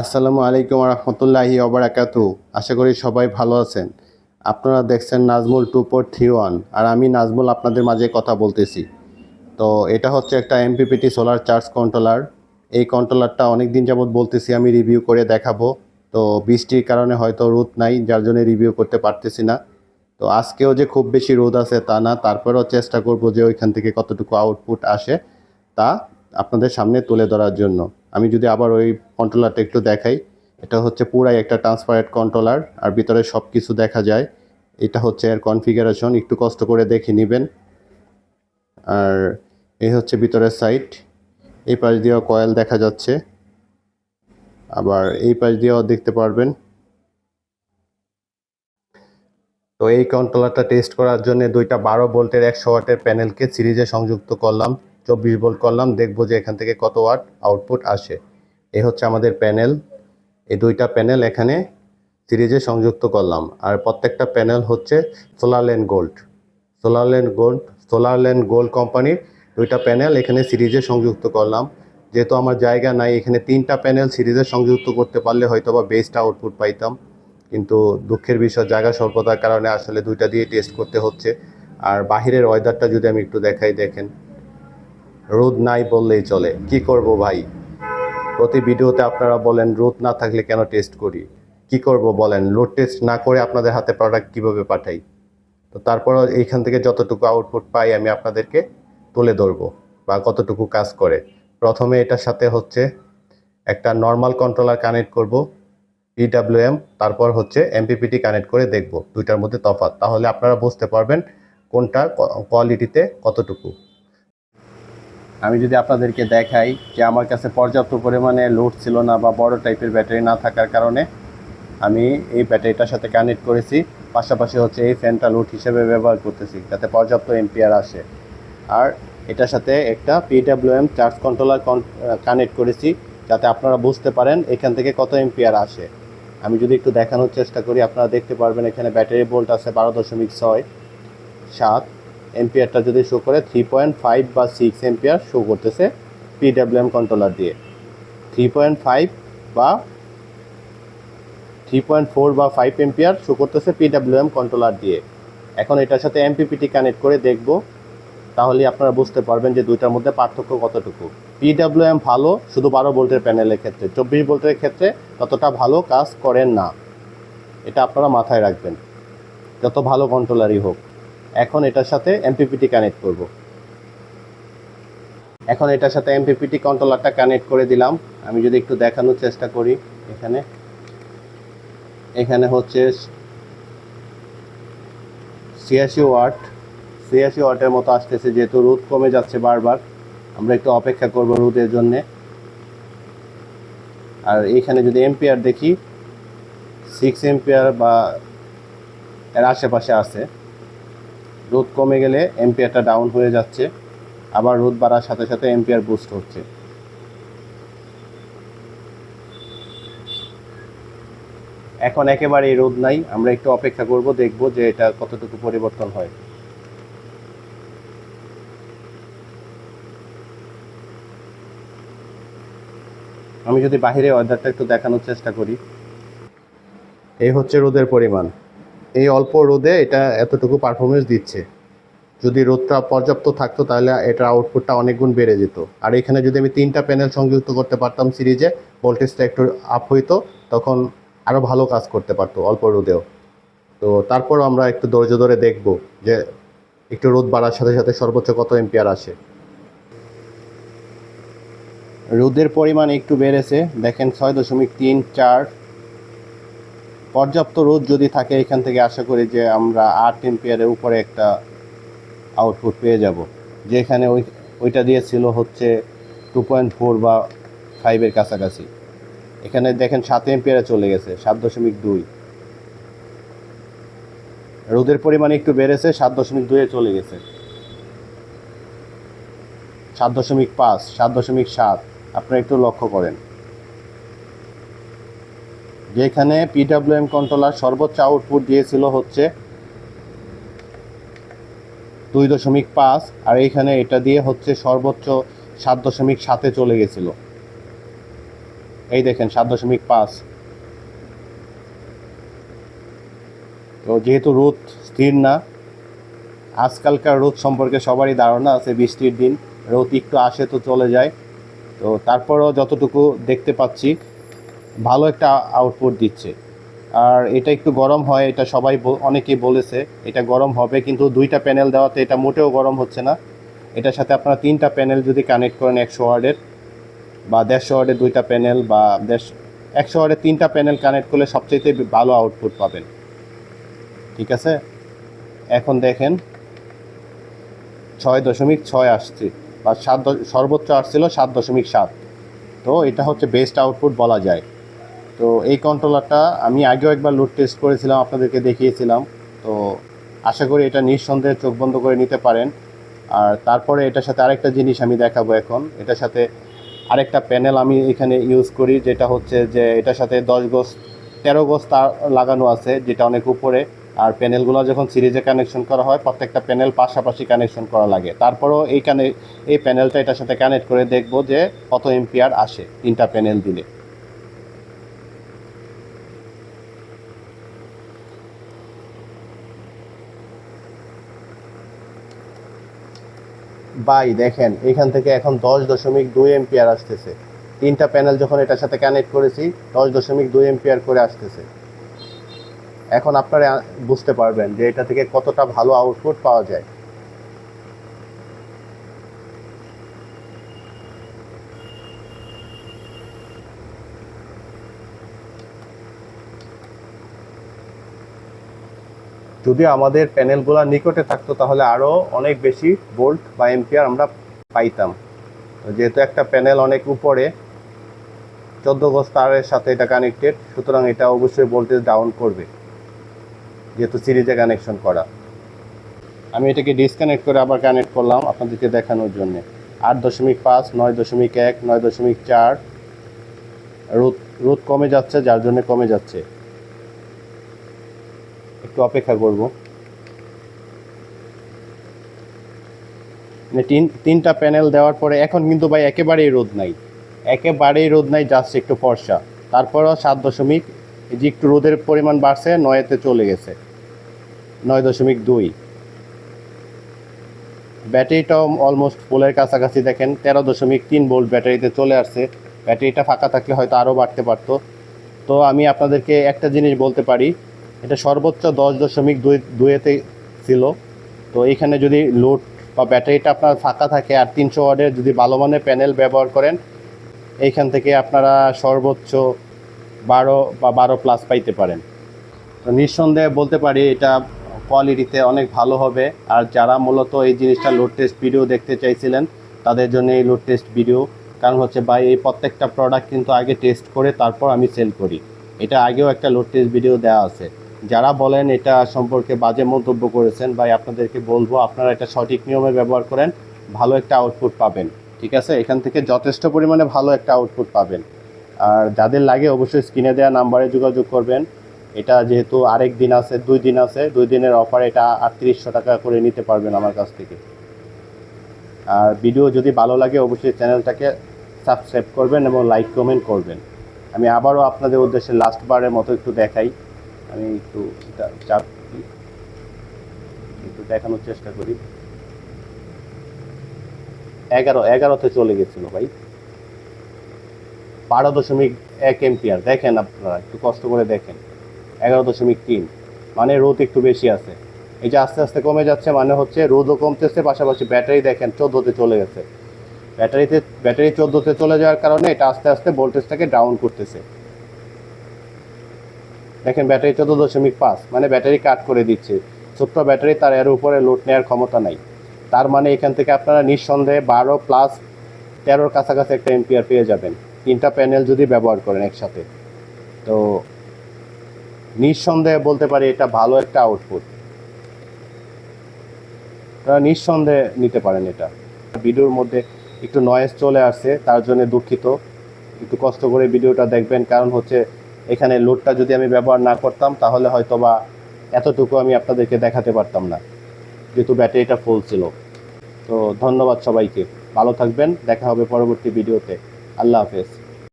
আসসালামু আলাইকুম রহমতুল্লাহি ওবরাকাতু আশা করি সবাই ভালো আছেন। আপনারা দেখছেন Nazmul two four three one, আর আমি নাজমুল আপনাদের মাঝে কথা বলতেছি। তো এটা হচ্ছে একটা এমপিপিটি সোলার চার্জ কন্ট্রোলার। এই কন্ট্রোলারটা অনেক দিন যাবৎ বলতেছি, আমি রিভিউ করে দেখাবো। তো বৃষ্টির কারণে হয়তো রোদ নাই, যার জন্য রিভিউ করতে পারতেছি না। তো আজকেও যে খুব বেশি রোদ আছে তা না, তারপরেও চেষ্টা করব যে ওইখান থেকে কতটুকু আউটপুট আসে তা আপনাদের সামনে তুলে ধরার জন্য। আমি যদি আবার ওই কন্ট্রোলারটা একটু দেখাই, এটা হচ্ছে পুরাই একটা ট্রান্সপারেন্ট কন্ট্রোলার আর ভিতরে সব কিছু দেখা যায়। এটা হচ্ছে এর কনফিগারেশন একটু কষ্ট করে দেখে নেবেন। আর এই হচ্ছে ভিতরের সাইড এই পাশ দিয়েও কয়েল দেখা যাচ্ছে। আবার এই পাশ দিয়েও দেখতে পারবেন। তো এই কন্ট্রোলারটা টেস্ট করার জন্য দুইটা বারো ভোল্টের একশো ওয়াটের প্যানেলকে সিরিজে সংযুক্ত করলাম। চব্বিশ ভোল্ট করলাম, দেখব যে এখান থেকে কত ওয়াট আউটপুট আসে। এ হচ্ছে আমাদের প্যানেল। এই দুইটা প্যানেল এখানে সিরিজে সংযুক্ত করলাম। আর প্রত্যেকটা প্যানেল হচ্ছে Solarland gold Solarland gold Solarland gold কোম্পানির দুইটা প্যানেল এখানে সিরিজে সংযুক্ত করলাম। যেহেতু আমার জায়গা নাই, এখানে তিনটা প্যানেল সিরিজে সংযুক্ত করতে পারলে হয়তো বা বেস্ট আউটপুট পাইতাম। কিন্তু দুঃখের বিষয়, জায়গা স্বল্পতার কারণে আসলে দুইটা দিয়ে টেস্ট করতে হচ্ছে। আর বাহিরের ওয়েদারটা যদি আমি একটু দেখাই, দেখেন। রোদ নাই বললেই চলে। কি করব ভাই? প্রতি ভিডিওতে আপনারা বলেন, রোদ না থাকলে কেন টেস্ট করি? কি করব বলেন? লোড টেস্ট না করে আপনাদের হাতে প্রোডাক্ট কীভাবে পাঠাই? তো তারপরও এইখান থেকে যতটুকু আউটপুট পাই আমি আপনাদেরকে তুলে ধরবো বা কতটুকু কাজ করে। প্রথমে এটার সাথে হচ্ছে একটা নর্মাল কন্ট্রোলার কানেক্ট করব পিডাব্লিউএম তারপর হচ্ছে এমপিপিটি কানেক্ট করে দেখব, দুইটার মধ্যে তফাৎ। তাহলে আপনারা বুঝতে পারবেন কোনটা কোয়ালিটিতে কতটুকু। আমি যদি আপনাদেরকে দেখাই যে আমার কাছে পর্যাপ্ত পরিমাণে লোড ছিল না বা বড় টাইপের ব্যাটারি না থাকার কারণে আমি এই ব্যাটারিটার সাথে কানেক্ট করেছি। পাশাপাশি হচ্ছে এই ফ্যানটা লোড হিসেবে ব্যবহার করতেছি যাতে পর্যাপ্ত এম্পিয়ার আসে। আর এটার সাথে একটা পিডাব্লিউএম চার্জ কন্ট্রোলার কানেক্ট করেছি যাতে আপনারা বুঝতে পারেন এখান থেকে কত এম্পিয়ার আসে। আমি যদি একটু দেখানোর চেষ্টা করি, আপনারা দেখতে পারবেন এখানে ব্যাটারি ভোল্ট আছে বারো দশমিক ছয়, সাত এম্পিয়ারটা যদি শো করে থ্রি পয়েন্ট ফাইভ বা সিক্স এম্পিয়ার শো করতেছে পিডাব্লিউএম কন্ট্রোলার দিয়ে। থ্রি পয়েন্ট ফাইভ বা থ্রি পয়েন্ট ফোর বা ফাইভ এম্পিয়ার শো করতেছে পিডাব্লিউএম কন্ট্রোলার দিয়ে। এখন এটার সাথে এমপিপিটি কানেক্ট করে দেখব, তাহলে আপনারা বুঝতে পারবেন যে দুইটার মধ্যে পার্থক্য কতটুকু। পিডাব্লিউএম ভালো, শুধু বারো ভোল্টের প্যানেলের ক্ষেত্রে। চব্বিশ ভোল্টের ক্ষেত্রে ততটা ভালো কাজ করেন না। এটা আপনারা মাথায় রাখবেন। যত ভালো কন্ট্রোলারই হোক। এখন এটার সাথে এমপিপিটি কানেক্ট করব। এখন এটার সাথে এমপিপিটি কন্ট্রোলারটা কানেক্ট করে দিলাম। আমি যদি একটু দেখানোর চেষ্টা করি, এখানে। এখানে হচ্ছে ছিয়াশি ওয়াট। ছিয়াশি ওয়াটের মতো আসতেছে, যেহেতু রোদ কমে যাচ্ছে বারবার। আমরা একটু অপেক্ষা করব রোদের জন্যে। আর এখানে যদি এম্পিয়ার দেখি সিক্স এম্পিয়ার বা এর আশেপাশে আছে। রোদ কমে গেলে এম্পিয়ারটা ডাউন হয়ে যাচ্ছে। আবার রোদ বাড়ার সাথে সাথে এম্পিয়ার বুস্ট হচ্ছে। এখন একেবারেই রোদ নাই। আমরা একটু অপেক্ষা করব, দেখব যে এটা কতটুকু পরিবর্তন হয়। আমি যদি বাহিরে ওয়েদারটা একটু দেখানোর চেষ্টা করি। এই হচ্ছে রোদের পরিমাণ। এই অল্প রোদে এটা এতটুকু পারফরমেন্স দিচ্ছে। যদি রোদটা পর্যাপ্ত থাকতো তাহলে এটার আউটপুটটা অনেক গুণ বেড়ে যেত। আর এখানে যদি আমি তিনটা প্যানেল সংযুক্ত করতে পারতাম সিরিজে ভোল্টেজটা একটু আপ হইতো, তখন আরও ভালো কাজ করতে পারতো অল্প রোদেও তো তারপরও আমরা একটু ধৈর্য ধরে দেখব যে একটু রোদ বাড়ার সাথে সাথে সর্বোচ্চ কত এম্পিয়ার আসে। রোদের পরিমাণ একটু বেড়েছে। দেখেন ছয় দশমিক তিন চার পর্যাপ্ত রোদ যদি থাকে এখান থেকে, আশা করি যে আমরা আট এম্পিয়ারের উপরে একটা আউটপুট পেয়ে যাব। যেখানে ওই, ওইটা দিয়েছিল হচ্ছে টু পয়েন্ট ফোর বা ফাইভের কাছাকাছি। এখানে দেখেন সাত এম্পিয়ারে চলে গেছে, সাত দশমিক দুই। রোদের পরিমাণ একটু বেড়েছে, সাত দশমিক দুইয়ে চলে গেছে। সাত দশমিক পাঁচ, সাত দশমিক সাত। আপনারা একটু লক্ষ্য করেন। যেখানে পিডাব্লিউএম কন্ট্রোলার সর্বোচ্চ আউটপুট দিয়েছিল হচ্ছে দুই দশমিক পাঁচ, আর এইখানে এটা দিয়ে হচ্ছে সর্বোচ্চ সাত দশমিক সাতে চলে গেছিল। এই দেখেন, সাত দশমিক পাঁচ। তো যেহেতু রোদ স্থির না, আজকালকার রোদ সম্পর্কে সবারই ধারণা আছে বৃষ্টির দিন, রোদ একটু আসে তো চলে যায়। তো তারপরেও যতটুকু দেখতে পাচ্ছি ভালো একটা আউটপুট দিচ্ছে। আর এটা একটু গরম হয়, এটা সবাই অনেকেই বলেছে, এটা গরম হবে, কিন্তু দুইটা প্যানেল দেওয়াতে এটা মোটেও গরম হচ্ছে না। এটার সাথে আপনারা তিনটা প্যানেল যদি কানেক্ট করেন একশো ওয়ার্ডের, বা দেড়শো ওয়ার্ডের দুইটা প্যানেল বা দেড় একশো ওয়ার্ডের তিনটা প্যানেল কানেক্ট করলে সবচেয়ে ভালো আউটপুট পাবেন। ঠিক আছে? এখন দেখেন, ছয় দশমিক ছয় আসছে, বা সাত সর্বোচ্চ আসছিল সাত দশমিক সাত। তো এটা হচ্ছে বেস্ট আউটপুট বলা যায়। তো এই কন্ট্রোলারটা আমি আগেও একবার লোড টেস্ট করেছিলাম, আপনাদেরকে দেখিয়েছিলাম। তো আশা করি এটা নিঃসন্দেহে চোখ বন্ধ করে নিতে পারেন। আর তারপরে এটার সাথে আরেকটা জিনিস আমি দেখাবো এখন। এটার সাথে আরেকটা প্যানেল আমি এখানে ইউজ করি, যেটা হচ্ছে যে এটার সাথে দশ গোজ, তেরো গোজ তার লাগানো আছে, যেটা অনেক উপরে। আর প্যানেলগুলো যখন সিরিজে কানেকশন করা হয়, প্রত্যেকটা প্যানেল পাশাপাশি কানেকশন করা লাগে। তারপরেও এই কানে এই প্যানেলটা এটার সাথে কানেক্ট করে দেখব যে কত এম্পিয়ার আসে তিনটা প্যানেল দিলে। বাই দেখেন, এখান থেকে এখন দশ দশমিক দুই এম্পিয়ার আসতেছে। তিনটা প্যানেল যখন এটার সাথে কানেক্ট করেছি, দশ দশমিক দুই এম্পিয়ার করে আসতেছে। এখন আপনারা বুঝতে পারবেন যে এটা থেকে কতটা ভালো আউটপুট পাওয়া যায়। যদি আমাদের প্যানেলগুলো নিকটে থাকতো, তাহলে আরও অনেক বেশি ভোল্ট বা এম্পিয়ার আমরা পাইতাম। যেহেতু একটা প্যানেল অনেক উপরে, চোদ্দ গজ তারের সাথে এটা কানেক্টেড সুতরাং এটা অবশ্যই ভোল্টেজ ডাউন করবে, যেহেতু সিরিজে কানেকশন করা। আমি এটাকে ডিসকানেক্ট করে আবার কানেক্ট করলাম আপনাদেরকে দেখানোর জন্য। আট দশমিক পাঁচ, নয় দশমিক এক, নয় দশমিক চার রোদ রোদ কমে যাচ্ছে, যার জন্য কমে যাচ্ছে। একটু অপেক্ষা করব। মানে তিন, তিনটা প্যানেল দেওয়ার পরে এখন কিন্তু ভাই একেবারেই রোদ নাই। একেবারেই রোদ নাই জাস্ট একটু ফর্সা। তারপরও সাত দশমিক যে একটু রোদের পরিমাণ বাড়ছে, নয়েতে চলে গেছে। নয় দশমিক দুই। ব্যাটারিটাও অলমোস্ট ফুলের কাছাকাছি দেখেন, তেরো দশমিক তিন ভোল্ট ব্যাটারিতে চলে আসছে। ব্যাটারিটা ফাঁকা থাকলে হয়তো আরও বাড়তে পারতো। তো আমি আপনাদেরকে একটা জিনিস বলতে পারি এটা সর্বোচ্চ দশ দশমিক দুই, দুইয়েতে ছিল। তো এইখানে যদি লোড বা ব্যাটারিটা আপনার ফাঁকা থাকে আর তিনশো ওয়ার্ডের যদি ভালো মানের প্যানেল ব্যবহার করেন, এইখান থেকে আপনারা সর্বোচ্চ বারো বা বারো প্লাস পাইতে পারেন। তো নিঃসন্দেহে বলতে পারি এটা কোয়ালিটিতে অনেক ভালো হবে। আর যারা মূলত এই জিনিসটা লোড টেস্ট ভিডিও দেখতে চাইছিলেন, তাদের জন্য এই লোড টেস্ট ভিডিও কারণ হচ্ছে ভাই, এই প্রত্যেকটা প্রোডাক্ট কিন্তু আগে টেস্ট করে তারপর আমি সেল করি। এটা আগেও একটা লোড টেস্ট ভিডিও দেওয়া আছে। যারা বলেন এটা সম্পর্কে বাজে মন্তব্য করেছেন, ভাই, আপনাদেরকে বলব, আপনারা এটা সঠিক নিয়মে ব্যবহার করেন, ভালো একটা আউটপুট পাবেন, ঠিক আছে? এখান থেকে যথেষ্ট পরিমাণে ভালো একটা আউটপুট পাবেন। আর যাদের লাগে অবশ্যই স্ক্রিনে দেওয়া নাম্বারে যোগাযোগ করবেন। এটা যেহেতু আরেক দিন আছে, দুই দিন আছে, দুই দিনের অফার এটা আটত্রিশশো টাকা করে নিতে পারবেন আমার কাছ থেকে। আর ভিডিও যদি ভালো লাগে, অবশ্যই চ্যানেলটাকে সাবস্ক্রাইব করবেন এবং লাইক কমেন্ট করবেন। আমি আবারও আপনাদের উদ্দেশ্যে লাস্ট বারের মতো একটু দেখাই। আমি একটু চাপ একটু দেখানোর চেষ্টা করি। এগারো, এগারোতে চলে গেছিল ভাই। বারো দশমিক এক এম্পিয়ার। দেখেন আপনারা, একটু কষ্ট করে দেখেন। এগারো দশমিক তিন। মানে রোদ একটু বেশি আছে। এই যে আস্তে আস্তে কমে যাচ্ছে মানে হচ্ছে রোদও কমতেছে, পাশাপাশি ব্যাটারি দেখেন চোদ্দোতে চলে গেছে। ব্যাটারিতে, ব্যাটারি চোদ্দোতে চলে যাওয়ার কারণে এটা আস্তে আস্তে ভোল্টেজটাকে ডাউন করতেছে। দেখেন ব্যাটারি চোদ্দ দশমিক পাঁচ মানে ব্যাটারি কাট করে দিচ্ছে। ছোট্ট ব্যাটারি, তার এর উপরে লোড নেওয়ার ক্ষমতা নাই। তার মানে এখান থেকে আপনারা নিঃসন্দেহে বারো প্লাস তেরোর কাছাকাছি একটা এম্পিয়ার পেয়ে যাবেন। তিনটা প্যানেল যদি ব্যবহার করেন একসাথে। তো নিঃসন্দেহে বলতে পারি এটা ভালো একটা আউটপুট আপনারা নিঃসন্দেহে নিতে পারেন এটা। ভিডিওর মধ্যে একটু নয়েজ চলে আসছে, তার জন্য দুঃখিত। একটু কষ্ট করে ভিডিওটা দেখবেন, কারণ হচ্ছে এখানে লোডটা যদি আমি ব্যবহার না করতাম, তাহলে হয়তো বা এতটুকু আমি আপনাদেরকে দেখাতে পারতাম না, যেহেতু ব্যাটারিটা ফুল ছিল। তো ধন্যবাদ সবাইকে। ভালো থাকবেন, দেখা হবে পরবর্তী ভিডিওতে আল্লাহ হাফেজ।